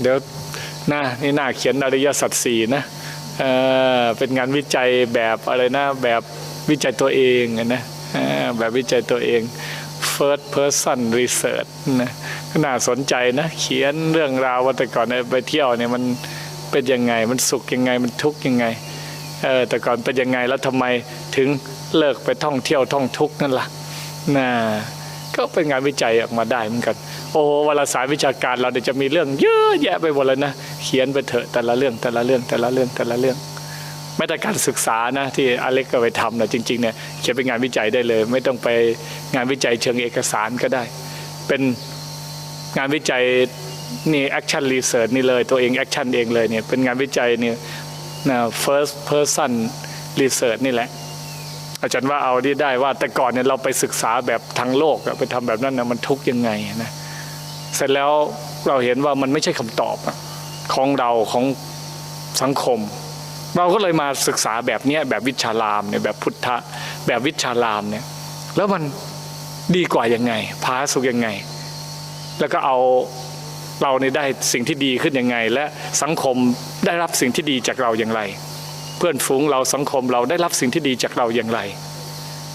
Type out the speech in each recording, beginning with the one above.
เดี๋ยวน้านี่หน้าเขียนอริยสัจสี่นะเออเป็นงานวิจัยแบบอะไรนะแบบวิจัยตัวเองนะแบบวิจัยตัวเอง first person research นะก็น่าสนใจนะ เขียนเรื่องราวว่าแต่ก่อนไปเที่ยวเนี่ยมันเป็นยังไง มันสุขยังไงมันทุกข์ยังไงเออแต่ก่อนเป็นยังไงแล้วทำไมถึงเลิกไปท่องเที่ยวท่องทุกข์นั่นล่ะน่า ก็เป็นงานวิจัยออกมาได้เหมือนกัน โอ้วารสารวิชาการเราเนี่ยจะมีเรื่องเยอะแยะไปหมดเลยนะ เขียนไปเถอะแต่ละเรื่องแต่ละเรื่องแต่ละเรื่องแต่ละเรื่องแม้แต่การศึกษานะที่อเล็กก็ไปทำนะจริงๆเนี่ยเขียนเป็นงานวิจัยได้เลย ไม่ต้องไปงานวิจัยเชิงเอกสารก็ได้ เป็นงานวิจัยนี่แอคชั่นรีเสิร์ชนี่เลยตัวเองแอคชั่นเองเลยเนี่ยเป็นงานวิจัยเนี่ยนะ first person research นี่แหละ อาจารย์ว่าเอาที่ได้ว่า แต่ก่อนเนี่ยเราไปศึกษาแบบทางโลกไปทำแบบนั้นนะมันทุกข์ยังไงนะเสร็จแล้วเราเห็นว่ามันไม่ใช่คำตอบของเราของสังคม เราก็เลยมาศึกษาแบบเนี้ยแบบวิชารามเนี่ยแบบพุทธะแบบวิชารามเนี่ยแล้วมันดีกว่ายังไงพาสุขยังไง แล้วก็เอาเราเนี่ยได้สิ่งที่ดีขึ้นยังไง และสังคมได้รับสิ่งที่ดีจากเราอย่างไร พื่อนฝูงเราสังคมเราได้รับสิ่งที่ดีจากเราอย่างไร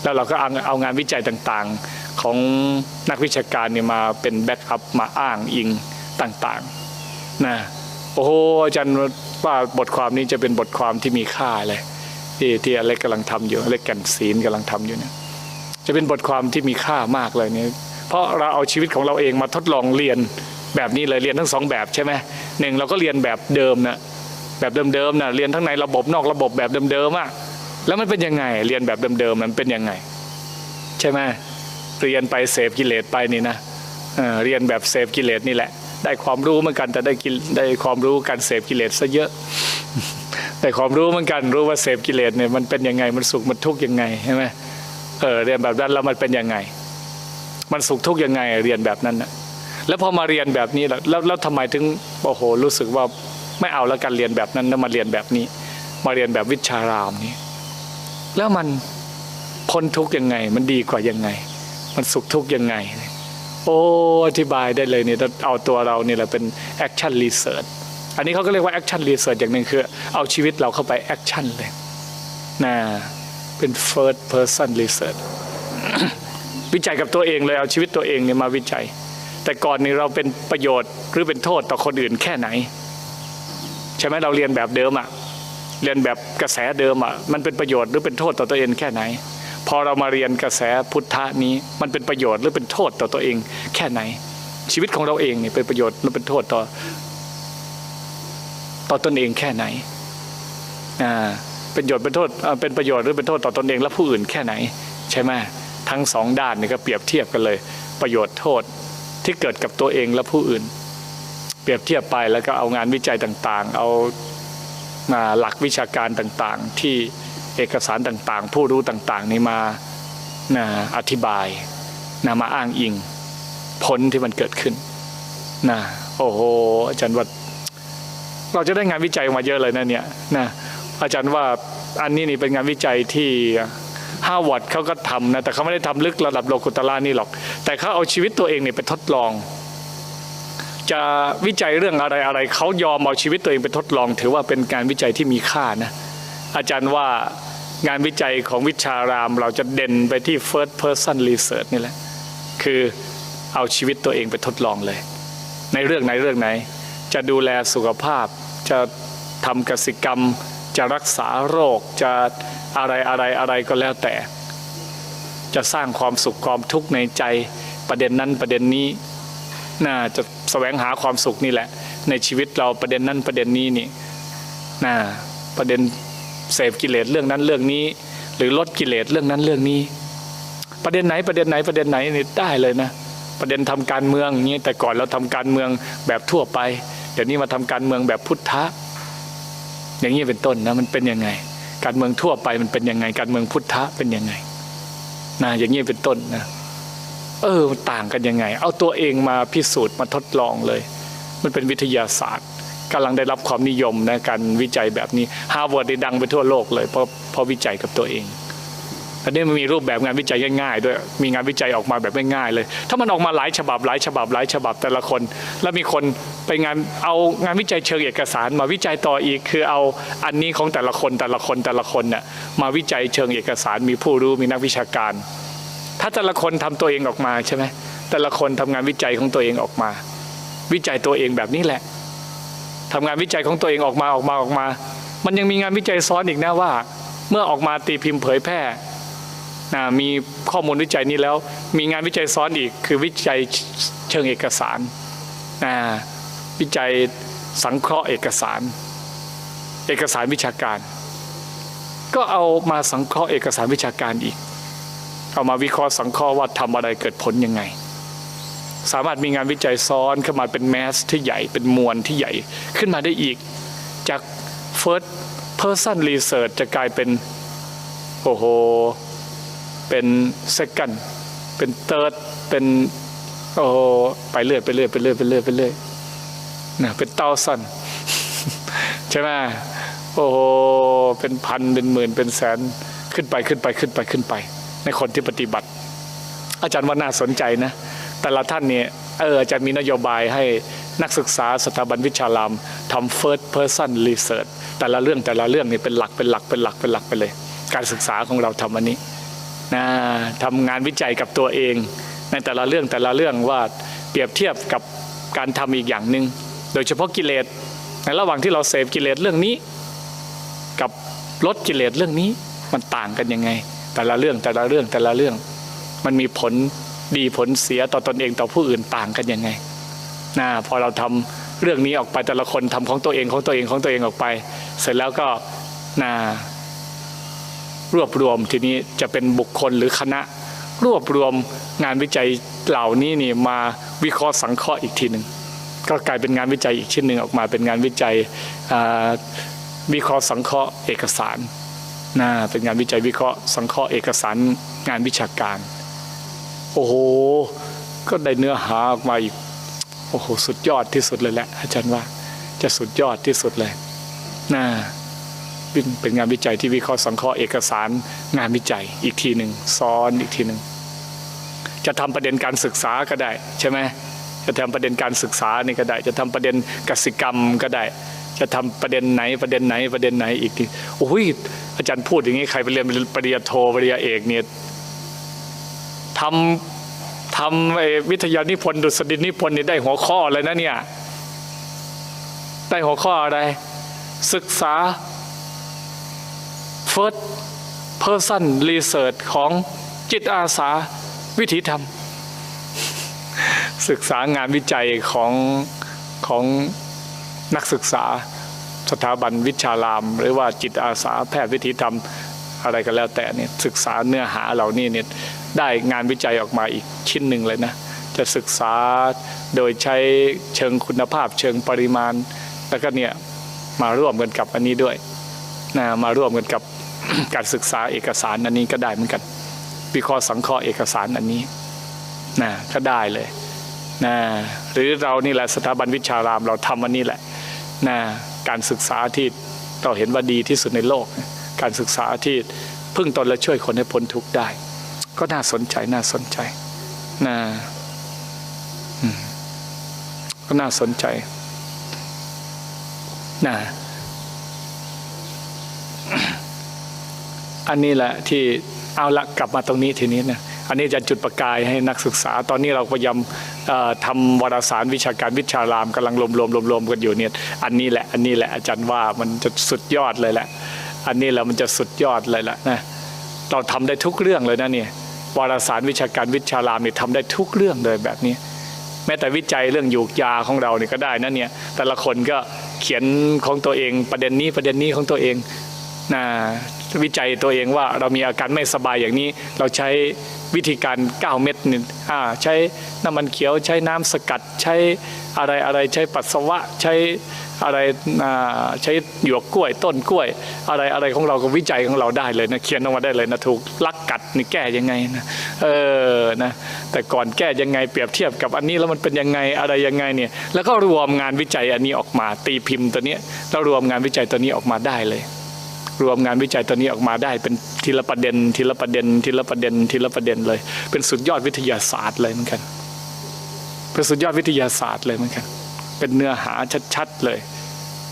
แล้วเราก็เอาเอางานวิจัยต่างๆของนักวิชาการเนี่ยมาเป็นแบ็กอัพมาอ้างอิงต่างๆนะโอ้โหอาจารย์ว่าบทความนี้จะเป็นบทความที่มีค่าเลยที่ที่อเล็กกำลังทำอยู่อเล็กแกันศีลกำลังทำอยู่เนี่ยจะเป็นบทความที่มีค่ามากเลยเนี่ยเพราะเราเอาชีวิตของเราเองมาทดลองเรียนแบบนี้เลยเรียนทั้งสองแบบใช่ไหมหนึ่งเราก็เรียนแบบเดิมนะ แบบเดิมๆนะเรียนทั้งในระบบนอกระบบแบบเดิมๆอะแล้วมันเป็นยังไง เรียนแบบเดิมๆมันเป็นยังไง ใช่ไหมเรียนไปเสพกิเลสไปนี่นะเเรียนแบบเสพกิเลสนี่แหละ ได้ความรู้เหมือนกันแต่ได้กิได้ความรู้การเสพกิเลสซะเยอะได้ความรู้เหมือนกันรู้ว่าเสพกิเลสเนี่ยมันเป็นยังไงมันสุขมันทุกข์ยังไงใช่ไหมเออเรียนแบบนั้นแล้วมันเป็นยังไง มันสุขทุกข์ยังไงเรียนแบบนั้นนะแล้วพอมาเรียนแบบนี้ล้วแล้วแล้วทำไมถึงโอ้โหรู้สึกว่า ไม่เอาแล้วกันเรียนแบบนั้นแล้วมาเรียนแบบนี้ มาเรียนแบบวิชารามนี้ แล้วมันพ้นทุกข์ยังไง มันดีกว่ายังไง มันสุขทุกข์ยังไง โอ้อธิบายได้เลยเนี่ยเอาตัวเราเนี่ยแหละเป็นแอคชั่นรีเสิร์ชอันนี้เขาก็เรียกว่าแอคชั่นรีเสิร์ชอย่างหนึ่งคือ เอาชีวิตเราเข้าไปแอคชั่นเลยนะเป็น first person research วิจัยกับตัวเองเลยเอาชีวิตตัวเองเนี่ยมาวิจัย แต่ก่อนนี้เราเป็นประโยชน์หรือเป็นโทษต่อคนอื่นแค่ไหน ใช่ไหมเราเรียนแบบเดิมอะเรียนแบบกระแสเดิมอะมันเป็นประโยชน์หรือเป็นโทษต่อตัวเองแค่ไหน พอเรามาเรียนกระแสพุทธะนี้ มันเป็นประโยชน์หรือเป็นโทษต่อตัวเอง แค่ไหน ชีวิตของเราเองเนี่ยเป็นประโยชน์หรือเป็นโทษต่อ ต่อตนเองแค่ไหนอ่าเป็นประโยชน์เป็นโทษเป็นประโยชน์หรือเป็นโทษต่อตนเองและผู้อื่นแค่ไหน ใช่ไหมทั้งสองด้านนี่ก็เปรียบเทียบกันเลย ประโยชน์โทษที่เกิดกับตัวเองและผู้อื่น ปรียบเทียบไปแล้วก็เอางานวิจัยต่างๆ เอาาหลักวิชาการต่างๆ ที่เอกสารต่างๆ ผู้รู้ต่างๆ นี้มานะอธิบายนะมาอ้างอิงผลที่มันเกิดขึ้นนะโอ้โหอาจารย์ว่าเราจะได้งานวิจัยออกมาเยอะเลยนะเนี่ยนะอาจารย์ว่าอันนี้นี่เป็นงานวิจัยที่ฮาวาดเขาก็ทำนะแต่เขาไม่ได้ทำลึกระดับโลกุตละนี่หรอก แต่เขาเอาชีวิตตัวเองเนี่ยไปทดลอง จะวิจัยเรื่องอะไรอะไรเขายอมเอาชีวิตตัวเองไปทดลอง ถือว่าเป็นการวิจัยที่มีค่านะอาจารย์ว่างานวิจัยของวิชารามเราจะเด่นไปที่ first person research นี่แหละ คือเอาชีวิตตัวเองไปทดลองเลย ในเรื่องไหนเรื่องไหน จะดูแลสุขภาพ จะทำกสิกรรม จะรักษาโรค จะอะไรอะไรอะไรก็แล้วแต่ จะสร้างความสุขความทุกข์ในใจประเด็นนั้นประเด็นนี้ น่าจะ แสวงหาความสุขนี่แหละ ในชีวิตเราประเด็นนั้นประเด็นนี้นี่น่าประเด็นเสพกิเลสเรื่องนั้นเรื่องนี้ หรือลดกิเลสเรื่องนั้นเรื่องนี้ ประเด็นไหนประเด็นไหนประเด็นไหนนี่ได้เลยนะ ประเด็นทำการเมืองนี้แต่ก่อนเราทำการเมืองแบบทั่วไปเดี๋ยวนี้มาทำการเมืองแบบพุทธะอย่างนี้เป็นต้นนะมันเป็นยังไง การเมืองทั่วไปมันเป็นยังไง การเมืองพุทธะเป็นยังไงนะอย่างนี้เป็นต้นนะ เออมันต่างกันยังไง เอาตัวเองมาพิสูจน์มาทดลองเลย มันเป็นวิทยาศาสตร์กำลังได้รับความนิยมนะการวิจัยแบบนี้ฮาร์วาร์ดได้ดังไปทั่วโลกเลยเพราะเพราะวิจัยกับตัวเองอันนี้มันมีรูปแบบงานวิจัยง่ายๆด้วยมีงานวิจัยออกมาแบบง่ายๆเลย ถ้ามันออกมาหลายฉบับหลายฉบับหลายฉบับแต่ละคน แล้วมีคนไปงานเอางานวิจัยเชิงเอกสาร มาวิจัยต่ออีกคือเอาอันนี้ของแต่ละคนแต่ละคนแต่ละคนเนี่ยมาวิจัยเชิงเอกสารมีผู้รู้มีนักวิชาการาแต่ละคนทำตัวเองออกมาใช่ไหมแต่ละคนทำงานวิจัยของตัวเองออกมา วิจัยตัวเองแบบนี้แหละทำงานวิจัยของตัวเองออกมาออกมาออกมา มันยังมีงานวิจัยซ้อนอีกนะว่า เมื่อออกมาตีพิมพ์เผยแพร่นะมีข้อมูลวิจัยนี้แล้ว มีงานวิจัยซ้อนอีก คือวิจัยเชิงเอกสารนะวิจัยสังเคราะห์เอกสาร เอกสารวิชาการ ก็เอามาสังเคราะห์เอกสารวิชาการอีก เอามาวิเคราะห์สังเคราะห์ว่าทำอะไรเกิดผลยังไง สามารถมีงานวิจัยซ้อนขึ้นมาเป็นแมสที่ใหญ่เป็นมวลที่ใหญ่ขึ้นมาได้อีก จาก first person research จะกลายเป็นโอ้โหเป็น second เป็น third เป็นโอ้โหไปเรื่อยไปเรื่อยไปเรื่อยไปเรื่อยไปเรื่อยนะเป็นเต้าสันใช่ไหมโอ้โหเป็นพันเป็นหมื่นเป็นแสนขึ้นไปขึ้นไปขึ้นไปขึ้นไป ในคนที่ปฏิบัติ อาจารย์ว่าน่าสนใจนะ แต่ละท่านเนี่ยเอออาจารย์มีนโยบายให้นักศึกษาสถาบันวิชารามทำ first person research แต่ละเรื่องแต่ละเรื่องนี่เป็นหลักเป็นหลักเป็นหลักเป็นหลักไปเลย การศึกษาของเราทำอันนี้นะทำงานวิจัยกับตัวเอง ในแต่ละเรื่องแต่ละเรื่องว่าเปรียบเทียบกับการทำอีกอย่างหนึ่งโดยเฉพาะกิเลสในระหว่างที่เราเสพกิเลสเรื่องนี้ กับลดกิเลสเรื่องนี้มันต่างกันยังไง แต่ละเรื่องแต่ละเรื่องแต่ละเรื่อง มันมีผลดีผลเสียต่อตอนเองต่อผู้อื่นต่างกันยังไงนะพอเราทำเรื่องนี้ออกไปแต่ละคนทำของตัวเองของตัวเองของตัวเองออกไป เสร็จแล้วก็นะรวบรวมทีนี้จะเป็นบุคคลหรือคณะ รวบรวมงานวิจัยเหล่านี้นี่มาวิเคราะห์สังเคราะห์อีกทีหนึ่งก็กลายเป็นงานวิจัยอีกชิ้นหนึ่งออกมาเป็นงานวิจัยวิเคราะห์สังเคราะห์เอกสาร นะเป็นงานวิจัยวิเคราะห์สังเคราะห์เอกสารงานวิชาการ โอ้โห ก็ได้เนื้อหาออกมาอีกโอ้โหสุดยอดที่สุดเลยแหละ อาจารย์ว่าจะสุดยอดที่สุดเลยน่าเป็นงานวิจัยที่วิเคราะห์สังเคราะห์เอกสารงานวิจัยอีกทีหนึ่งซ้อนอีกทีหนึ่งจะทำประเด็นการศึกษาก็ได้ใช่ไหมจะทำประเด็นการศึกษานี่ก็ได้ จะทำประเด็นกสิกรรมก็ได้ จะทำประเด็นไหนประเด็นไหนประเด็นไหนอีกทีโอ้ย อาจารย์พูดอย่างนี้ใครไปเรียนปริญญาโทปริญญาเอกเนี่ยทำทำไอ้วิทยานิพนธ์ดุษฎีนิพนธ์นี่ได้หัวข้อเลยนะเนี่ยได้หัวข้ออะไร ศึกษา first person research ของจิตอาสาวิถีธรรม ศึกษางานวิจัยของของนักศึกษา สถาบันวิชาราม หรือว่าจิตอาสาแพทย์วิถีธรรมอะไรก็แล้วแต่เนี่ยศึกษาเนื้อหาเหล่านี้เนี่ยได้งานวิจัยออกมาอีกชิ้นหนึ่งเลยนะ จะศึกษาโดยใช้เชิงคุณภาพเชิงปริมาณ แล้วก็เนี่ยมาร่วมกันกับอันนี้ด้วยนะมาร่วมกันกับการศึกษาเอกสารอันนี้ก็ได้เหมือนกันวิเคราะห์สังเคราะห์เอกสารอันนี้นะก็ได้เลยนะหรือเรานี่แหละสถาบันวิชารามเราทำอันนี้แหละนะ การศึกษาที่เราเห็นว่าดีที่สุดในโลก การศึกษาที่พึ่งตนและช่วยคนให้พ้นทุกข์ได้ ก็น่าสนใจน่าสนใจนะอืมก็น่าสนใจนะอันนี้แหละที่เอาละกลับมาตรงนี้ทีนี้นะอันนี้จะจุดประกายให้นักศึกษา ตอนนี้เราพยายาม ทำวารสารวิชาการวิชารามกำลังรวมรวมรวมรวมกันอยู่เนี่ยอันนี้แหละอันนี้แหละอาจารย์ว่ามันจะสุดยอดเลยแหละ อันนี้แหละมันจะสุดยอดเลยแหละนะเราทำได้ทุกเรื่องเลยนะเนี่ยวารสารวิชาการวิชารามนี่ทำได้ทุกเรื่องเลยแบบนี้ แม้แต่วิจัยเรื่องยูกยาของเราเนี่ยก็ได้นะเนี่ยแต่ละคนก็เขียนของตัวเองประเด็นนี้ประเด็นนี้ของตัวเอง นะวิจัยตัวเองว่าเรามีอาการไม่สบายอย่างนี้ เราใช้วิธีการ 9 เม็ดนี่ใช้น้ำมันเขียวใช้น้ำสกัดใช้อะไรอะไรใช้ปัสสาวะใช้อะไรใช้หยวกกล้วย ต้นกล้วย อะไรอะไรของเราก็วิจัยของเราได้เลยนะเขียนออกมาได้เลยนะถูกลักกัดนี่แก้ยังไงนะเออนะแต่ก่อนแก้ยังไงเปรียบเทียบกับอันนี้แล้วมันเป็นยังไงอะไรยังไงเนี่ยแล้วก็รวมงานวิจัยอันนี้ออกมาตีพิมพ์ตัวนี้แล้วรวมงานวิจัยตัวนี้ออกมาได้เลย รวมงานวิจัยตัวนี้ออกมาได้เป็นทีละประเด็น ทีละประเด็น ทีละประเด็น ทีละประเด็นเลย เป็นสุดยอดวิทยาศาสตร์เลยเหมือนกันเป็นสุดยอดวิทยาศาสตร์เลยเหมือนกันเป็นเนื้อหาชัดๆเลย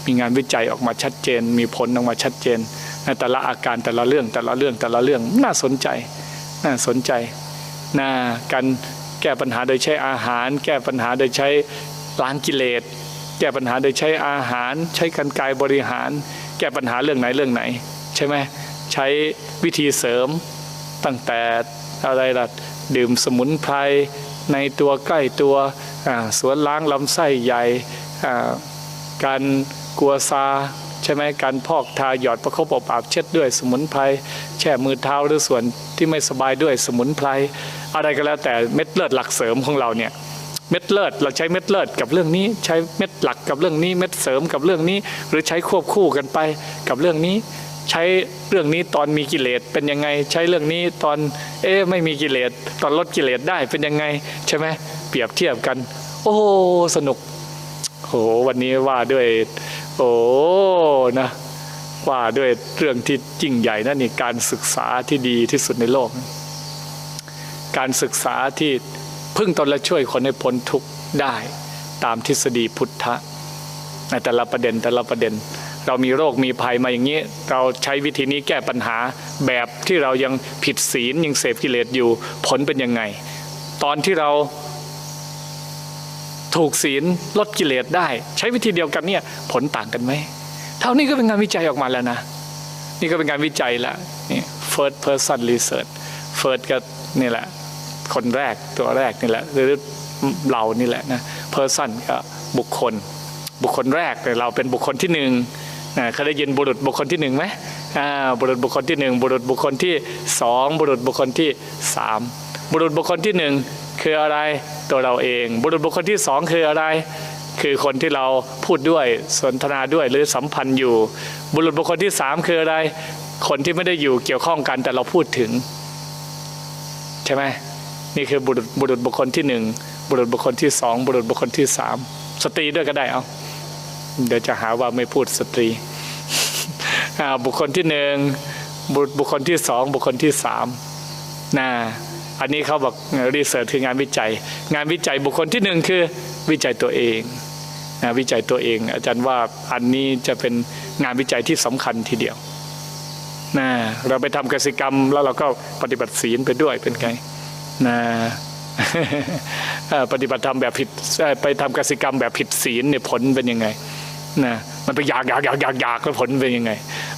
มีงานวิจัยออกมาชัดเจน มีผลออกมาชัดเจนในแต่ละอาการแต่ละเรื่องแต่ละเรื่องแต่ละเรื่องน่าสนใจ น่าสนใจน่าการแก้ปัญหาโดยใช้อาหาร แก้ปัญหาโดยใช้ล้างกิเลสแก้ปัญหาโดยใช้อาหาร ใช้กันกายบริหาร แก้ปัญหาเรื่องไหนเรื่องไหน ใช่ไหมใช้วิธีเสริมตั้งแต่อะไรล่ะดื่มสมุนไพรในตัวใกล้ตัวสวนล้างลำไส้ใหญ่การกัวซาใช่ไหมการพอกทาหยอดประคบอบอาบเช็ดด้วยสมุนไพรแช่มือเท้าหรือส่วนที่ไม่สบายด้วยสมุนไพรอะไรก็แล้วแต่เม็ดเลือดหลักเสริมของเราเนี่ย เม็ดเลือดเราใช้เม็ดเลือดกับเรื่องนี้ ใช้เม็ดหลักกับเรื่องนี้ เม็ดเสริมกับเรื่องนี้ หรือใช้ควบคู่กันไปกับเรื่องนี้ ใช้เรื่องนี้ตอนมีกิเลสเป็นยังไง ใช้เรื่องนี้ตอนเอ๊ะไม่มีกิเลสตอนลดกิเลสได้เป็นยังไงใช่ไหมเปรียบเทียบกัน โอ้สนุกโหวันนี้ว่าด้วย โอ้นะว่าด้วยเรื่องที่ยิ่งใหญ่นั่นนี่การศึกษาที่ดีที่สุดในโลก การศึกษาที่ พึ่งตนและช่วยคนให้พ้นทุกข์ได้ตามทฤษฎีพุทธะในแต่ละประเด็นแต่ละประเด็น เรามีโรคมีภัยมาอย่างนี้ เราใช้วิธีนี้แก้ปัญหาแบบที่เรายังผิดศีลยังเสพกิเลสอยู่ผลเป็นยังไง ตอนที่เราถูกศีลลดกิเลสได้ ใช้วิธีเดียวกันเนี่ยผลต่างกันไหมเท่านี้ก็เป็นงานวิจัยออกมาแล้วนะ นี่ก็เป็นงานวิจัยล้วนี่ first person research first ก็นี่แหละ คนแรกตัวแรกนี่แหละ หรือเรานี่แหละนะ person ก็บุคคล บุคคลแรกเนี่เราเป็นบุคคลที่หนึ่งนะเคยได้ยินบุรุษบุคคลที่หนึ่งไหมอ่าบุรุษบุคคลที่หนึ่งบุรุษบุคคลที่สองบุรุษบุคคลที่สามบุรุษบุคคลที่หนึ่งคืออะไรตัวเราเอง บุรุษบุคคลที่สองคืออะไร คือคนที่เราพูดด้วยสนทนาด้วยหรือสัมพันธ์อยู่ บุรุษบุคคลที่สามคืออะไร คนที่ไม่ได้อยู่เกี่ยวข้องกันแต่เราพูดถึง ใช่ไหม นี่คือบุรุษบุรุษบุคคลที่หนึ่งบุรุษบุคคลที่สองบุรุษบุคคลที่สามสตรีด้วยก็ได้เอาเดี๋ยวจะหาว่าไม่พูดสตรีบุคคลที่หนึ่งบุรุษบุคคลที่สองบุคคลที่สามนะอันนี้เขาบอกรีเสิร์ชคืองานวิจัย งานวิจัยบุคคลที่หนึ่งคือวิจัยตัวเองนะวิจัยตัวเอง อาจารย์ว่าอันนี้จะเป็นงานวิจัยที่สำคัญทีเดียวนะเราไปทำกสิกรรมแล้วเราก็ปฏิบัติศีลไปด้วยเป็นไง นะเอ่อปฏิบัติธรรมแบบผิดไปทำกสิกรรมแบบผิดศีลเนี่ยผลเป็นยังไงนะมันไปอยากอยากอยากอยากอยากแล้วผลเป็นยังไง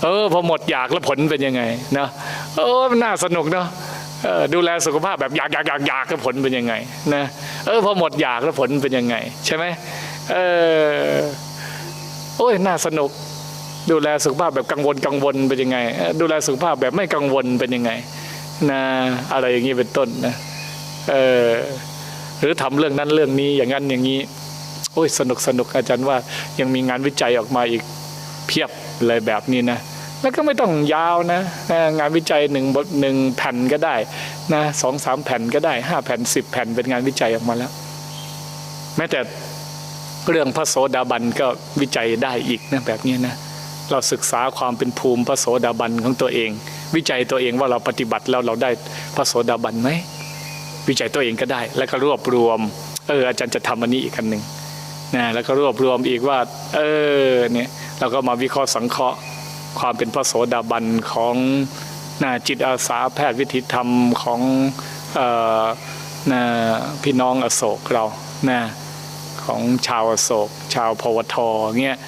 เออพอหมดอยากแล้วผลเป็นยังไงนะเออมันน่าสนุกเนาะดูแลสุขภาพแบบอยากอยากอยากอยากแล้วผลเป็นยังไงนะเออพอหมดอยากแล้วผลเป็นยังไง ใช่ไหมเออโอ้ยน่าสนุก ดูแลสุขภาพแบบกังวลกังวลเป็นยังไง ดูแลสุขภาพแบบไม่กังวลเป็นยังไงนะอะไรอย่างนี้เป็นต้นนะ เออหรือทำเรื่องนั้นเรื่องนี้อย่างนั้นอย่างนี้ โอ้ยสนุกสนุกอาจารย์ว่า ยังมีงานวิจัยออกมาอีกเพียบเลยแบบนี้นะแล้วก็ไม่ต้องยาวนะนะงานวิจัยหนึ่งบทหนึ่งแผ่นก็ได้นะสองสามแผ่นก็ได้ห้าแผ่นสิบแผ่นเป็นงานวิจัยออกมาแล้ว แม้แต่เรื่องพระโสดาบันก็วิจัยได้อีกนะแบบนี้นะเราศึกษาความเป็นภูมิพระโสดาบันของตัวเอง วิจัยตัวเองว่าเราปฏิบัติแล้วเราได้พระโสดาบันไหม วิจัยตัวเองก็ได้ แล้วก็รวบรวม เอออาจารย์จะทำอันนี้อีกอันหนึ่งนะแล้วก็รวบรวมอีกว่า เออเนี่ยเราก็มาวิเคราะห์สังเคราะห์ความเป็นพระโสดาบันของนะจิตอาสาแพทย์วิถีธรรมของออนะพี่น้องอโศกเรานะของชาวอโศก ชาวพวทเงี้ย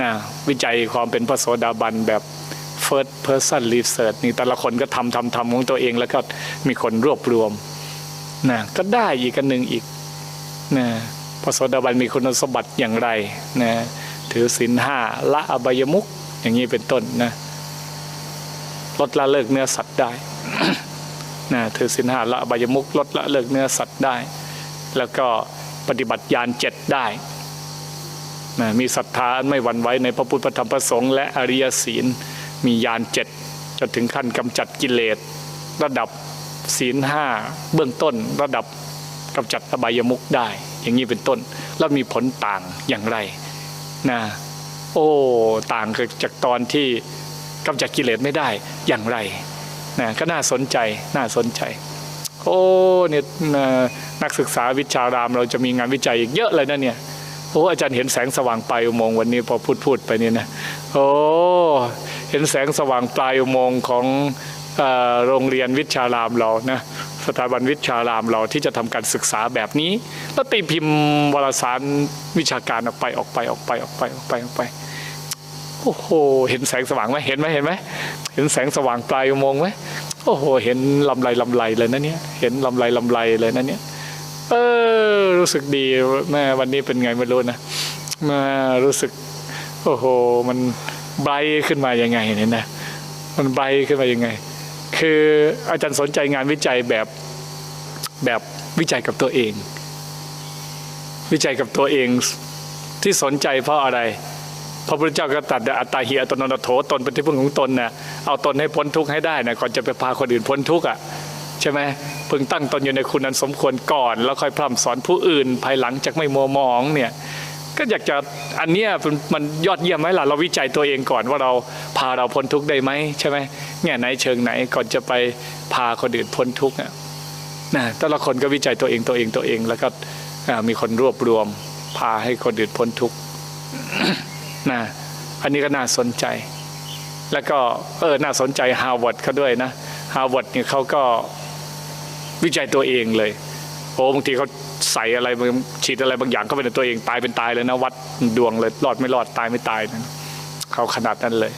นะวิจัยความเป็นพระโสดาบันแบบ first person research นี่แต่ละคนก็ทำทำทำของตัวเองแล้วก็มีคนรวบรวม นะก็ได้อีกกันหนึ่งอีกนะพระโสดาบันมีคุณสมบัติอย่างไรนะถือศีลห้าละอบายมุกอย่างนี้เป็นต้นนะลดละเลิกเนื้อสัตว์ได้นะถือศีลห้าละอบายมุกลดละเลิกเนื้อสัตว์ได้ แล้วก็ปฏิบัติญาณเจ็ดได้นะมีศรัทธาไม่หวั่นไหวในพระพุทธธรรมพระสงฆ์และอริยศีลมีญาณเจ็ดจนถึงขั้นกำจัดกิเลสระดับ ศีลห้าเบื้องต้นระดับกำจัดอบายมุกได้ อย่างนี้เป็นต้น แล้วมีผลต่างอย่างไรนะโอ้ต่างจากตอนที่กำจัดกิเลสไม่ได้อย่างไรนะก็น่าสนใจน่าสนใจ โอ้เนี่ยนักศึกษาวิชารามเราจะมีงานวิจัยอีกเยอะเลยนะเนี่ยโอ้อาจารย์เห็นแสงสว่างปลายอุโมงค์วันนี้พอพูดพูดไปนี่นะโอ้เห็นแสงสว่างปลายอุโมงค์ของ โรงเรียนวิชารามเรานะสถาบันวิชารามเราที่จะทำการศึกษาแบบนี้ แล้วตีพิมพ์วารสารวิชาการออกไปออกไปออกไปออกไปออกไปออกไปโอ้โหเห็นแสงสว่างไหมเห็นไหมเห็นไหมเห็นแสงสว่างปลายอุโมงค์ไหมโอ้โห เห็นลำไรลำไรเลยนะเนี่ยเห็นลำไรลำไรเลยนะเนี่ยเออรู้สึกดีแม่วันนี้เป็นไงไม่รู้นะมารู้สึก โอ้โห มันไบขึ้นมายังไงเนี่ยนะมันไบขึ้นมายังไง คืออาจารย์สนใจงานวิจัยแบบแบบวิจัยกับตัวเอง วิจัยกับตัวเองที่สนใจเพราะอะไรพระพุทธเจ้าก็ตัดอัตตาเหิอัตโนนโถตนเป็นที่พึ่งของตนนะเอาตนให้พ้นทุกข์ให้ได้นะก่อนจะไปพาคนอื่นพ้นทุกข์อะใช่ไหมพึงตั้งตนอยู่ในคุณนั้นสมควรก่อน แล้วค่อยพร่ำสอนผู้อื่น ภายหลังจากไม่มัวมองเนี่ย ก็อยากจะอันเนี้ยมันยอดเยี่ยมไหมล่ะเราวิจัยตัวเองก่อนว่าเราพาเราพ้นทุกข์ได้ไหมใช่ไหมแง่ไหนเชิงไหนก่อนจะไปพาคนอื่นพ้นทุกข์อะนะแต่ละคนก็วิจัยตัวเองตัวเองตัวเอง แล้วก็มีคนรวบรวม พาให้คนอื่นพ้นทุกข์นะอันนี้ก็น่าสนใจ แล้วก็เออน่าสนใจฮาร์วาร์ดเขาด้วยนะฮาร์วาร์ดเนี่ยเขาก็วิจัยตัวเองเลยโอ้บางทีเขา ใส่อะไรบางฉีดอะไรบางอย่างเข้าไปในตัวเองตายเป็นตายเลยนะวัดดวงเลยรอดไม่รอดตายไม่ตายนะเขาขนาดนั้นเลย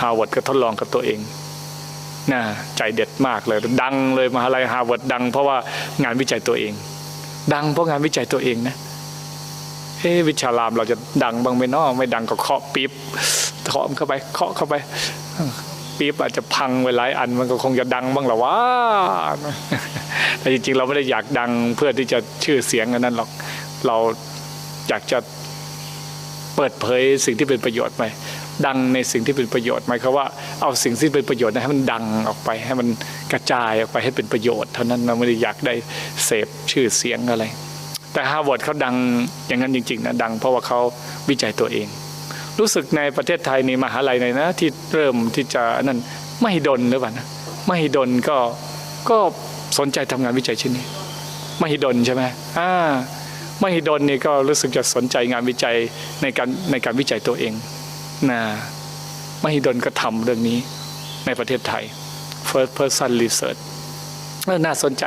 ฮาร์วาร์ดก็ทดลองกับตัวเองน่าใจเด็ดมากเลย ดังเลยมหาลัยฮาร์วาร์ดดัง เพราะว่างานวิจัยตัวเอง ดังเพราะงานวิจัยตัวเองนะเอ๊วิชารามเราจะดังบ้างไหมเนาะไม่ดังก็เคาะปี๊บเคาะเข้าไปเคาะเข้าไป ปี๊บอาจจะพังไปหลายอันมันก็คงจะดังบ้างหละว่าแต่จริงๆ เราไม่ได้อยากดังเพื่อที่จะชื่อเสียงอันนั้นหรอกเราอยากจะเปิดเผยสิ่งที่เป็นประโยชน์ไปดังในสิ่งที่เป็นประโยชน์หมายความว่าเอาสิ่งที่เป็นประโยชน์นะให้มันดังออกไป ให้มันกระจายออกไปให้เป็นประโยชน์เท่านั้นเราไม่ได้อยากได้เสพชื่อเสียงอะไร แต่ฮาร์วาร์ดเขาดังอย่างนั้นจริงๆนะดังเพราะว่าเขาวิจัยตัวเอง รู้สึกในประเทศไทยในมหาลัยในนะที่เริ่มที่จะนั่นไม่ดนหรือเปล่านะไม่ดนก็ก็สนใจทำงานวิจัยชิ้นนี้ไม่ดนใช่ไหมอ่าไม่ดนนี่ก็รู้สึกจะสนใจงานวิจัยในการในการวิจัยตัวเองนะไม่ดนก็ทำเรื่องนี้ในประเทศไทย first person research น่าสนใจ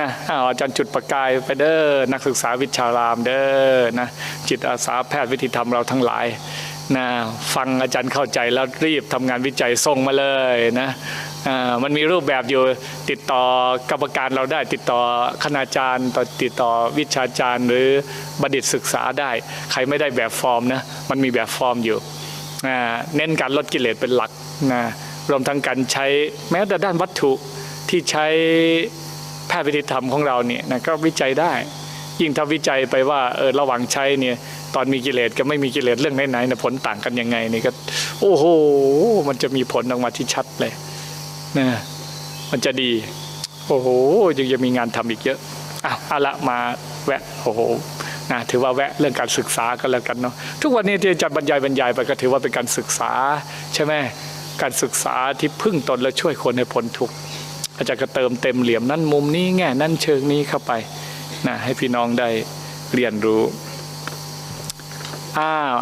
นะอาอาจารย์จุดประกายไปเด้อนักศึกษาวิชารามเด้อนะจิตอาสาแพทย์วิธีธรรมเราทั้งหลาย นะฟังอาจารย์เข้าใจแล้วรีบทำงานวิจัยส่งมาเลยนะมันมีรูปแบบอยู่ติดต่อกรรมการเราได้ ติดต่อคณาจารย์ต่อติดต่อวิชาจารย์ หรือบัณฑิตศึกษาได้ ใครไม่ได้แบบฟอร์มนะมันมีแบบฟอร์มอยู่เน้นการลดกิเลสเป็นหลักนะรวมทั้งการใช้แม้แต่ด้านวัตถุที่ใช้แพทย์วิธีธรรมของเราเนี่ยนะก็วิจัยได้ ยิ่งถ้าวิจัยไปว่าเออระหว่างใช้เนี่ย ตอนมีกิเลสกับไม่มีกิเลสเรื่องไหนๆนะผลต่างกันยังไงนี่ก็ โอ้โหมันจะมีผลออกมาที่ชัดเลยนะมันจะดี โอ้โหยังจะมีงานทำอีกเยอะอะเอาละมาแวะโอ้โหนะถือว่าแวะเรื่องการศึกษากันแล้วกันเนาะทุกวันนี้ที่อาจารย์บรรยายบรรยายไปก็ถือว่าเป็นการศึกษาใช่ไหมการศึกษาที่พึ่งตนและช่วยคนให้พ้นทุกข์อาจารย์ก็เติมเต็มเหลี่ยมนั้นมุมนี้แง่นั้นเชิงนี้เข้าไปนะให้พี่น้องได้เรียนรู้ อ้าว